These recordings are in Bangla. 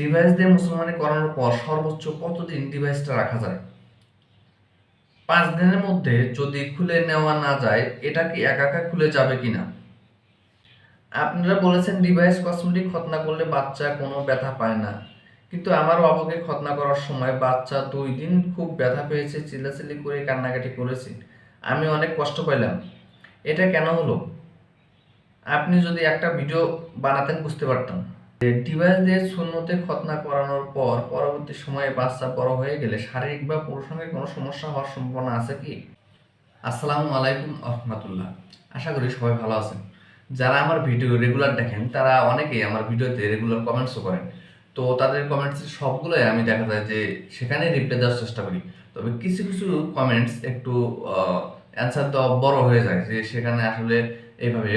ডিভাইস দিয়ে মুসলমানি করানোর পর সর্বোচ্চ কতদিন ডিভাইসটা রাখা যায়? পাঁচ দিনের মধ্যে যদি খুলে নেওয়া না যায়, এটা কি একা একা খুলে যাবে কিনা? আপনারা বলেছেন ডিভাইস কসমেটিক খতনা করলে বাচ্চা কোনো ব্যথা পায় না। কিন্তু আমার বাবাকে খতনা করার সময় বাচ্চা দুই দিন খুব ব্যথা পেয়েছে, চিল্লাচিল্লি করে কান্নাকাটি করেছে। আমি অনেক কষ্ট পাইলাম। এটা কেন হলো? আপনি যদি একটা ভিডিও বানাতেন বুঝতে পারতাম। ডিভাইস দিয়ে শূন্যতে খতনা করানোর পর পরবর্তী সময়ে বাচ্চা বড় হয়ে গেলে শারীরিক বা কোনো সমস্যা হওয়ার সম্ভাবনা আছে কি? আসসালামু আলাইকুম আশা করি সবাই ভালো আছেন। যারা আমার ভিডিও রেগুলার দেখেন, তারা অনেকেই আমার ভিডিওতে রেগুলার কমেন্টসও করেন। তো তাদের কমেন্টস সবগুলোই আমি দেখা যায় যে সেখানে রিপ্লাই দেওয়ার চেষ্টা করি। তবে কিছু কিছু কমেন্টস একটু অ্যান্সার দেওয়া বড় হয়ে যায় যে সেখানে আসলে এইভাবে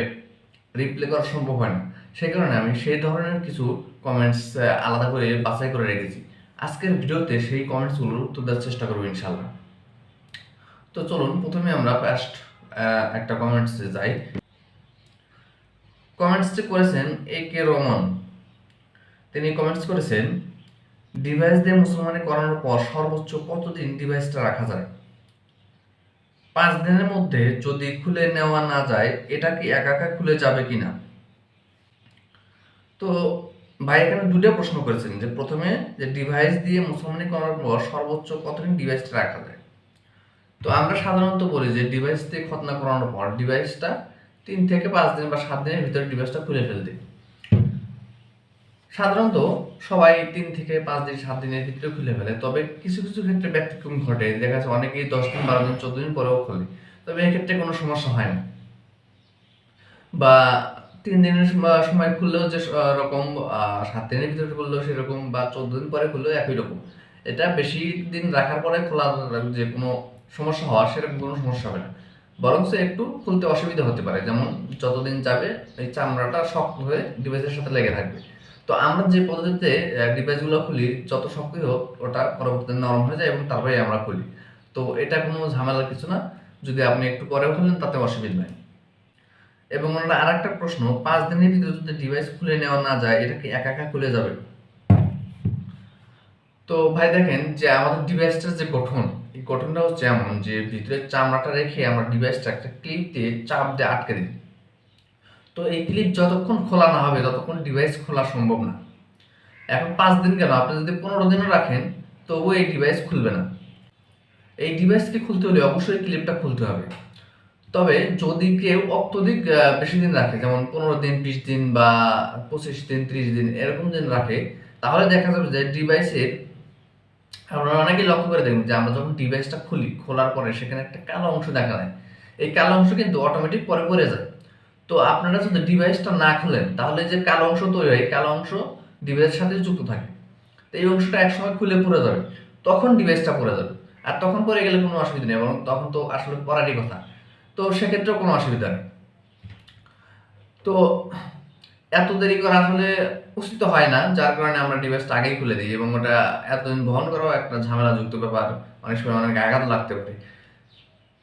রিপ্লাই করা সম্ভব হয় না। সেই কারণে আমি সেই ধরনের কিছু কমেন্টস আলাদা করে বাছাই করে রেখেছি। আজকের ভিডিওতে সেই কমেন্টসগুলোর উত্তর দেওয়ার চেষ্টা করব ইনশাল্লাহ তো চলুন, প্রথমে আমরা ফার্স্ট একটা কমেন্টসে যাই। কমেন্টসটি করেছেন এ কে রমন তিনি কমেন্টস করেছেন ডিভাইস দিয়ে মুসলমানি করানোর পর সর্বোচ্চ কতদিন ডিভাইসটা রাখা যায়? পাঁচ দিনের মধ্যে যদি খুলে নেওয়া না যায়, এটা কি একা একা খুলে যাবে কিনা? তো ভাই এখানে দুটো প্রশ্ন করেছেন, যে প্রথমে যে ডিভাইস দিয়ে মুসলমানি করার পর সর্বোচ্চ কতদিন ডিভাইসটা রাখা যায়? তো আমরা সাধারণত বলি যে ডিভাইস দিয়ে খতনা করানোর পর ডিভাইসটা তিন থেকে পাঁচ দিন বা সাত দিনের ভিতরে ডিভাইসটা খুলে ফেলতে। সাধারণত সবাই তিন থেকে পাঁচ দিন, সাত দিনের ভিতরে খুলে ফেলে, তবে কিছু কিছু ক্ষেত্রে ব্যতিক্রম ঘটে, দেখা যাচ্ছে অনেকেই দশ দিন, বারো দিন, চোদ্দ দিন পরেও খোলে, তবে এক্ষেত্রে কোনো সমস্যা হয় না। বা তিন দিনের সময়- খুললেও যে রকম সাত দিনের ভিতরে খুললেও সেরকম বা চোদ্দ দিন পরে খুললেও একই রকম। এটা বেশি দিন রাখার পরে খোলা যে কোনো সমস্যা হওয়ার সেরকম কোনো সমস্যা হবে না। বরং একটু খুলতে অসুবিধা হতে পারে। যেমন যতদিন যাবে এই চামড়াটা শক্ত হয়ে ডিভাইসের সাথে লেগে থাকবে। তো আমরা যে পদ্ধতিতে ডিভাইসগুলো খুলি, যত শক্তই হোক, ওটা পরবর্তীতে নরম হয়ে যায় এবং তারপরে আমরা খুলি। তো এটা কোনো ঝামেলার কিছু না। যদি আপনি একটু পরেও খুলেন তাতে অসুবিধা নাই। এবং ওনার আর একটা প্রশ্ন, পাঁচ দিনের ভিতরে যদি ডিভাইস খুলে নেওয়া না যায়, এটা কি একা একা খুলে যাবে? তো ভাই দেখেন যে আমাদের ডিভাইসটার যে গঠন, এই গঠনটা হচ্ছে এমন যে ভিতরে চামড়াটা রেখে আমরা ডিভাইসটা একটা ক্লিপ দিয়ে চাপ দিয়ে আটকে দিই। তো এই ক্লিপ যতক্ষণ খোলা না হবে, ততক্ষণ ডিভাইস খোলা সম্ভব না। এখন পাঁচ দিন কেন আপনি যদি পনেরো দিনও রাখেন, তবুও এই ডিভাইস খুলবে না। এই ডিভাইসকে খুলতে হলে অবশ্যই ক্লিপটা খুলতে হবে। তবে যদি কেউ অত্যধিক বেশি দিন রাখে, যেমন পনেরো দিন, বিশ দিন বা পঁচিশ দিন, ত্রিশ দিন, এরকম দিন রাখে, তাহলে দেখা যাবে যে ডিভাইসের আপনারা অনেকেই লক্ষ্য করে দেখবেন যে আমরা যখন ডিভাইসটা খুলি, খোলার পরে সেখানে একটা কালো অংশ দেখা যায় এই কালো অংশ কিন্তু অটোমেটিক পরে পড়ে যায়। তো আপনারা যদি ডিভাইসটা না খুলেন, তাহলে যে কালো অংশ তৈরি হয় কালো অংশ ডিভাইসের সাথে যুক্ত থাকে। তো এই অংশটা একসময় খুলে পড়ে যাবে, তখন ডিভাইসটা পড়ে যাবে। আর তখন পরে গেলে কোনো অসুবিধা নেই এবং তখন তো আসলে পড়ারই কথা। তো সেক্ষেত্রেও কোনো অসুবিধা নেই। তো এত দেরি করা আসলে উচিত হয় না, যার কারণে আমরা ডিভাইসটা আগেই খুলে দিই এবং ওটা এতদিন বহন করাও একটা ঝামেলাযুক্ত ব্যাপার, অনেক সময় অনেক আঘাত লাগতে পারে।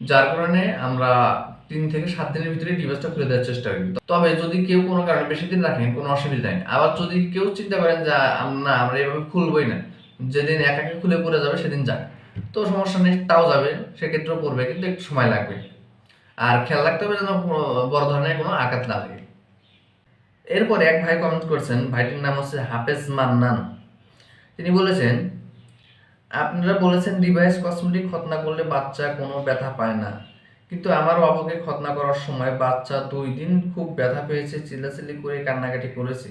যার কারণে আমরা তিন থেকে সাত দিনের ভিতরে ডিভাইসটা খুলে দেওয়ার চেষ্টা করি। তবে যদি কেউ কোনো কারণে বেশি দিন রাখেন, কোনো অসুবিধা নেই। আবার যদি কেউ চিন্তা করেন যে না, আমরা এভাবে খুলবই না, যেদিন একাকে খুলে পড়ে যাবে সেদিন যাক। তো সমস্যা নেই, তাও যাবে, সেক্ষেত্রেও পড়বে, কিন্তু একটু সময় লাগবে। আর খেয়াল রাখতে হবে যেন বড় ধরনের কোনো আঘাত না লাগে। এরপরে এক ভাই কমেন্ট করছেন, ভাইটির নাম হচ্ছে হাফেজ মান্নান। তিনি বলেছেন, আপনারা বলেছেন ডিভাইস কসমেটিক খতনা করলে বাচ্চা কোনো ব্যথা পায় না। কিন্তু আমার বাবাকে খতনা করার সময় বাচ্চা দুই দিন খুব ব্যথা পেয়েছে, চিল্লাচিল্লি করে কান্নাকাটি করেছে।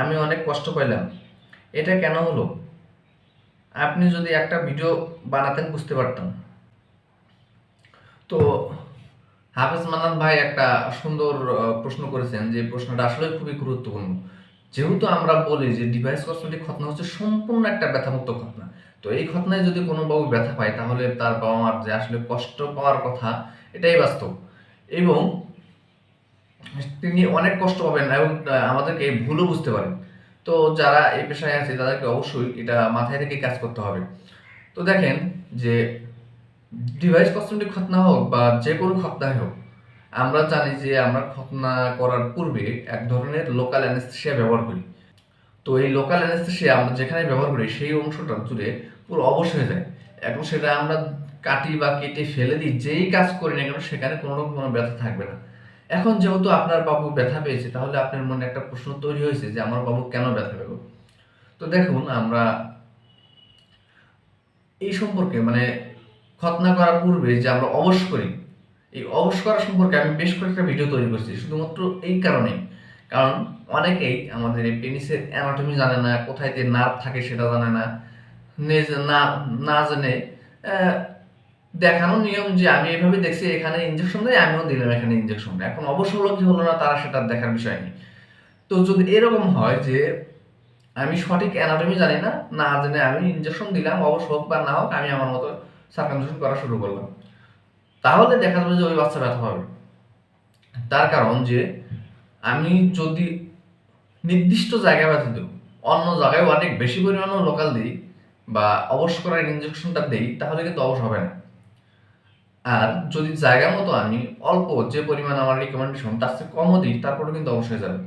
আমি অনেক কষ্ট পাইলাম। এটা কেন হলো? আপনি যদি একটা ভিডিও বানাতেন বুঝতে পারতাম। তো হাফেজ মান্নান ভাই একটা সুন্দর প্রশ্ন করেছেন যে প্রশ্নটা আসলে খুবই গুরুত্বপূর্ণ। যেহেতু আমরা বলি যে ডিভাইস কসমেটিক খতনা হচ্ছে সম্পূর্ণ একটা ব্যথামুক্ত ঘটনা তো এই ঘটনায় যদি কোনো বাবু ব্যথা পায়, তাহলে তার বাবা মার যে আসলে কষ্ট পাওয়ার কথা, এটাই বাস্তব। এবং তিনি অনেক কষ্ট পাবেন এবং আমাদেরকে ভুলও বুঝতে পারেন। তো যারা এই পেশায় আছে, তাদেরকে অবশ্যই এটা মাথায় রেখে কাজ করতে হবে। তো দেখেন যে ডিভাইস কসমেটিক খতনা হোক বা যে কোনো খতনাই হোক, আমরা জানি যে আমরা খতনা করার পূর্বে এক ধরনের লোকাল অ্যানেস্থেশিয়া ব্যবহার করি। তো এই লোকাল অ্যানেস্থেশিয়া আমরা যেখানে ব্যবহার করি, সেই অংশটা জুড়ে পুরো অবশ হয়ে যায়। এখন সেটা আমরা কাটি বা কেটে ফেলে দিই, যেই কাজ করি না কেন, সেখানে কোনো রকম কোনো ব্যথা থাকবে না। এখন যেহেতু আপনার বাবু ব্যথা পেয়েছে, তাহলে আপনার মনে একটা প্রশ্ন তৈরি হয়েছে যে, আমার বাবু কেন ব্যথা পেল? তো দেখুন, আমরা এই সম্পর্কে মানে খতনা করার পূর্বে যে আমরা অবশ করি, এই অবশ করা সম্পর্কে আমি বেশ কয়েকটা ভিডিও তৈরি করছি, শুধুমাত্র এই কারণেই। কারণ অনেকেই আমাদের এই পেনিসের অ্যানাটমি জানে না, কোথায় যে নার্ভ থাকে সেটা জানে না। না না জেনে দেখানো নিয়ম যে আমি এভাবে দেখছি, এখানে ইনজেকশন দেয় আমিও দিলাম এখানে ইনজেকশন এখন অবশ্য হলো কি হলো না, তারা সেটা দেখার বিষয় নেই। তো যদি এরকম হয় যে আমি সঠিক অ্যানাটমি জানি না না জেনে আমি ইনজেকশন দিলাম অবশ্য হোক বা না হোক, আমি আমার মতো সার্কামসেশন করা শুরু করলাম। তাহলে দেখা যাবে যে ওই বাচ্চা ব্যথা পাবে। তার কারণ যে আমি যদি নির্দিষ্ট জায়গায় ব্যথা দেব অন্য জায়গায় অনেক বেশি পরিমাণে লোকাল দিই বা অবশ করার ইনজেকশনটা দিই, তাহলে কিন্তু অবশ হবে না। আর যদি জায়গা মতো আমি অল্প যে পরিমাণ আমার রিকমেন্ডেশন তার চেয়ে কমও দিই তারপরে কিন্তু অবশ্যই যাবে।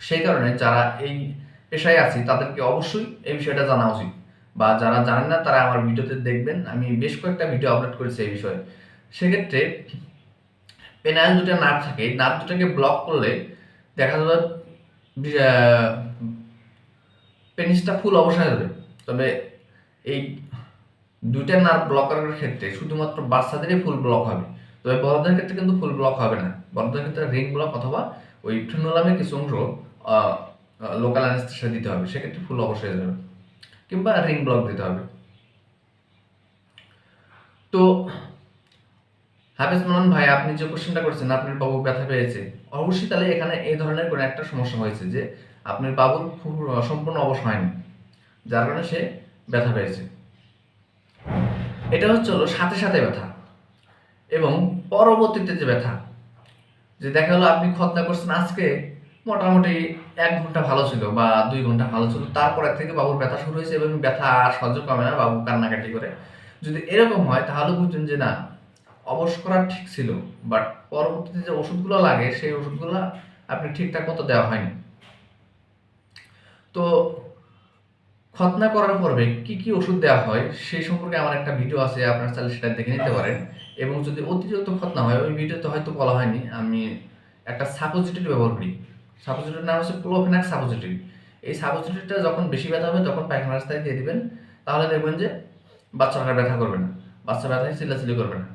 সেই কারণে যারা এই পেশায় আছি, তাদেরকে অবশ্যই এই বিষয়টা জানা উচিত। বা যারা জানেন না, তারা আমার ভিডিওতে দেখবেন। আমি বেশ কয়েকটা ভিডিও আপলোড করেছি এই বিষয়ে। সেক্ষেত্রে পেনাইল দুটো নার্ভ থাকে। নার্ভ দুটাকে ব্লক করলে দেখা যাবে পেনিসটা ফুল অবসায় যাবে। তবে এই দুইটা নার্ভ ব্লক করার ক্ষেত্রে শুধুমাত্র বাচ্চাদেরই ফুল ব্লক হবে। তবে বড়দের ক্ষেত্রে কিন্তু ফুল ব্লক হবে না। বড়দের ক্ষেত্রে রিং ব্লক অথবা ওই ফ্রেনোলামের কিছু অংশ লোকাল অ্যানেস্থেশিয়া দিতে হবে। সেক্ষেত্রে ফুল হয়ে যাবে। কিংবা রিং ব্লক দিতে হবে। তো, হাফিজ মানান ভাই, আপনি যে কোশ্চেনটা করছেন, আপনার বাবু ব্যথা পেয়েছে, অবশ্যই তাহলে এখানে এই ধরনের কোনো একটা সমস্যা হয়েছে যে, আপনার বাবুর সম্পূর্ণ অবশ হয়নি, যার কারণে সে ব্যথা পেয়েছে। এটা হচ্ছে হলো সাথে সাথে ব্যথা এবং পরবর্তীতে যে ব্যথা, যে দেখা গেলো আপনি খতনা করছেন আজকে মোটামুটি এক ঘণ্টা ভালো ছিল বা দুই ঘণ্টা ভালো ছিল। তারপরে থেকে বাবুর ব্যথা শুরু হয়েছে এবং ব্যথা আর সহ্য কমে না বাবু কান্নাকাটি করে। যদি এরকম হয় তাহলে বুঝছেন যে না, অবশ করা ঠিক ছিল বাট পরবর্তীতে যে ওষুধগুলো লাগে সেই ওষুধগুলো আপনি ঠিকঠাক মতো দেওয়া হয়নি। তো খতনা করার পর্বে কি কি ওষুধ দেওয়া হয় সেই সম্পর্কে আমার একটা ভিডিও আছে, আপনারা চাইলে সেটা দেখে নিতে পারেন। এবং যদি অতিরিক্ত খতনা হয়, ওই ভিডিওতে হয়তো বলা হয়নি, আমি একটা সাপোজিটরি ব্যবহার করি। সাপোজিটরির নাম হচ্ছে ক্লোফেনাক সাপোজিটরি। এই সাপোজিটরিটা যখন বেশি ব্যথা হবে, তখন পায়খানা রাস্তায় দিয়ে দিবেন। তাহলে দেখবেন যে বাচ্চাটা ব্যথা করবে না। বাচ্চা ব্যথায় চিল্লাচিল্লি করবে না।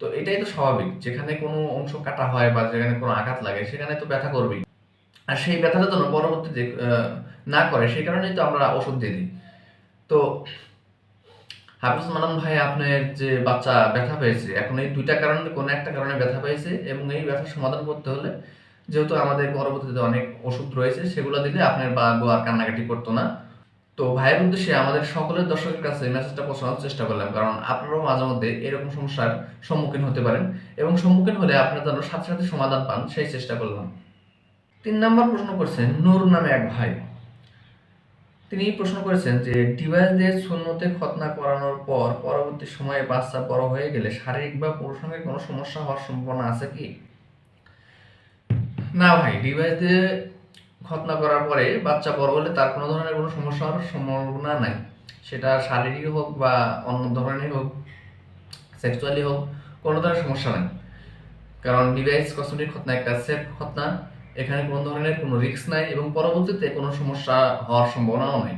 তো এটাই তো স্বাভাবিক। যেখানে কোনো অংশ কাটা হয় বা যেখানে কোনো আঘাত লাগে, সেখানে তো ব্যথা করবেই। আর সেই ব্যথাটা যেন পরবর্তীতে না করে, সেই কারণেই তো আমরা ওষুধ দিয়ে দিই। তো হাফিজ মানান ভাই, আপনার যে বাচ্চা ব্যথা পেয়েছে, এখন এই দুইটা কারণে, কোনো একটা কারণে ব্যথা পেয়েছে এবং এই ব্যথার সমাধান করতে হলে যেহেতু আমাদের পরবর্তীতে অনেক ওষুধ রয়েছে, সেগুলো দিলে আপনার বাবু আর কান্নাকাটি করতো না। তো ভাইয়ের উদ্দেশ্যে আমাদের সকলের দর্শকের কাছে মেসেজটা পৌঁছানোর চেষ্টা করলাম, কারণ আপনারাও মাঝে মধ্যে এরকম সমস্যার সম্মুখীন হতে পারেন এবং সম্মুখীন হলে আপনারা যেন সাথে সাথে সমাধান পান, সেই চেষ্টা করলাম। তিন নম্বর প্রশ্ন করছেন, নূর নামে এক ভাই। তিনি প্রশ্ন করেছেন যে, ডিভাইস দিয়ে শূন্যতে খতনা করানোর পর পরবর্তী সময়ে বাচ্চা বড় হয়ে গেলে শারীরিক বা পুরুষাঙ্গের কোনো সমস্যা হওয়ার সম্ভাবনা আছে কি? না ভাই ডিভাইস দিয়ে খতনা করার পরে বাচ্চা বড় হলে তার কোনো ধরনের কোনো সমস্যা হওয়ার সম্ভাবনা নাই। সেটা শারীরিক হোক বা অন্য ধরনের হোক সেক্সুয়ালি হোক, কোনো ধরনের সমস্যা নাই। কারণ ডিভাইস কসমেটিক খতনা একটা সেফ খতনা এখানে কোনো ধরনের কোনো রিস্ক নাই এবং পরবর্তীতে কোনো সমস্যা হওয়ার সম্ভাবনাও নাই।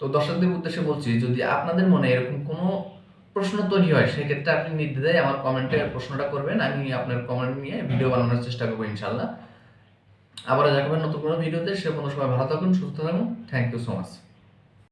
তো দর্শকদের উদ্দেশ্যে বলছি, যদি আপনাদের মনে এরকম কোনো প্রশ্ন তৈরি হয় সেক্ষেত্রে আপনি নির্দ্বিধায় আমার কমেন্টে প্রশ্নটা করবেন আমি আপনার কমেন্ট নিয়ে ভিডিও বানানোর চেষ্টা করব ইনশাল্লাহ আবার দেখাবেন নতুন কোনো ভিডিওতে সে কোনো সময় ভালো থাকুন সুস্থ থাকুন। Thank you so much